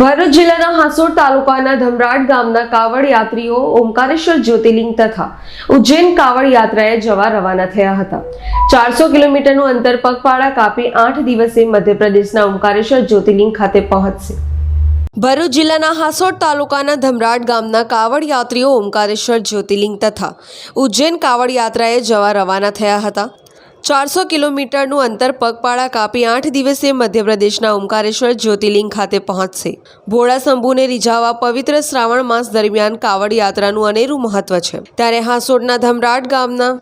ભરૂચ જિલ્લાના હાસોડ તાલુકાના ધમરાટ ગામના કાવડ યાત્રીઓ ઓમકારેશ્વર જ્યોતિર્લિંગ તથા ઉજ્જૈન કાવડ યાત્રાએ જવા રવાના થયા હતા. ચારસો કિલોમીટરનું અંતર પગપાળા કાપી આઠ દિવસે મધ્યપ્રદેશના ઓમકારેશ્વર જ્યોતિર્લિંગ ખાતે પહોંચશે. ભરૂચ જિલ્લાના હાસોડ તાલુકાના ધમરાટ ગામના કાવડ યાત્રીઓ ઓમકારેશ્વર જ્યોતિર્લિંગ તથા ઉજ્જૈન કાવડ યાત્રાએ જવા રવાના થયા હતા. ચારસો કિલોમીટરનું અંતર પગપાળા કાપી આઠ દિવસે મધ્યપ્રદેશના ઓમકારેશ્વર જ્યોતિર્લિંગ ખાતે પહોંચશે. ભોળા શંભુને રીઝાવવા પવિત્ર શ્રાવણ માસ દરમિયાન કાવડ યાત્રાનું અનેરું મહત્વ છે. ત્યારે હાંસોડના ધમરાટ ગામના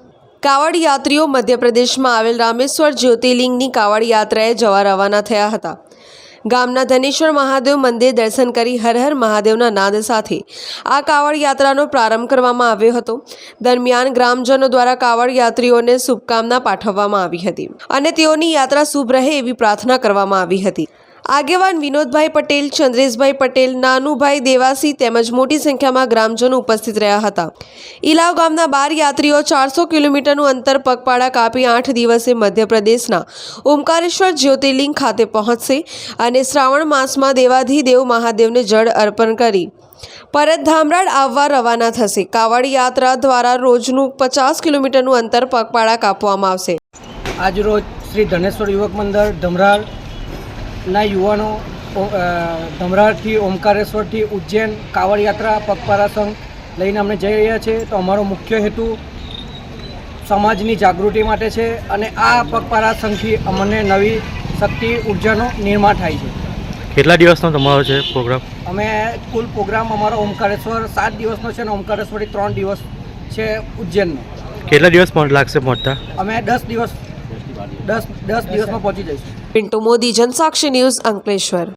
કાવડ યાત્રીઓ મધ્યપ્રદેશમાં આવેલ રામેશ્વર જ્યોતિર્લિંગની કાવડ યાત્રાએ જવા રવાના થયા હતા. ગામના ધનેશ્વર મહાદેવ મંદિર દર્શન કરી હર હર મહાદેવના નાદ સાથે આ કાવડ યાત્રાનો પ્રારંભ કરવામાં આવ્યો હતો. દરમિયાન ગ્રામજનો દ્વારા કાવડ યાત્રીઓને શુભકામના પાઠવવામાં આવી હતી અને તેઓની યાત્રા શુભ રહે એવી પ્રાર્થના કરવામાં આવી હતી. આગેવાન વિનોદભાઈ પટેલ, ચંદ્રેશભાઈ પટેલ, નાનુભાઈ દેવાસી તેમજ મોટી સંખ્યામાં ગ્રામજનો ઉપસ્થિત રહ્યા હતા. ઇલાવ ગામના બાર યાત્રીઓ ચારસો કિલોમીટરનું અંતર પગપાળા કાપી આઠ દિવસે મધ્યપ્રદેશના ઓમકારેશ્વર જ્યોતિર્લિંગ ખાતે પહોંચશે અને શ્રાવણ માસમાં દેવાધિદેવ મહાદેવને જળ અર્પણ કરી પરત ધામરાડ આવવા રવાના થશે. કાવડ યાત્રા દ્વારા રોજનું પચાસ કિલોમીટરનું અંતર પગપાળા કાપવામાં આવશે. આજરોજ શ્રી ધનેશ્વર યુવક મંડળ ધમરાળના યુવાનો ધમરાળથી ઓમકારેશ્વરથી ઉજ્જૈન કાવડ યાત્રા પગપારા સંઘ લઈને અમને જઈ રહ્યા છીએ તો અમારો મુખ્ય હેતુ સમાજની જાગૃતિ માટે છે અને આ પગપારા સંઘથી અમને નવી શક્તિ ઉર્જાનો નિર્માણ થાય છે. કેટલા દિવસનો તમારો છે પ્રોગ્રામ? અમે કુલ પ્રોગ્રામ અમારો ઓમકારેશ્વર સાત દિવસનો છે અને ઓમકારેશ્વરથી ત્રણ દિવસ છે ઉજ્જૈનનો. કેટલા દિવસ પણ લાગશે પહોંચતા અમે દસ દિવસ દસ દસ દિવસમાં પહોંચી જઈશું. પિન્ટુ મોદી જનસાક્ષી ન્યૂઝ અંકલેશ્વર.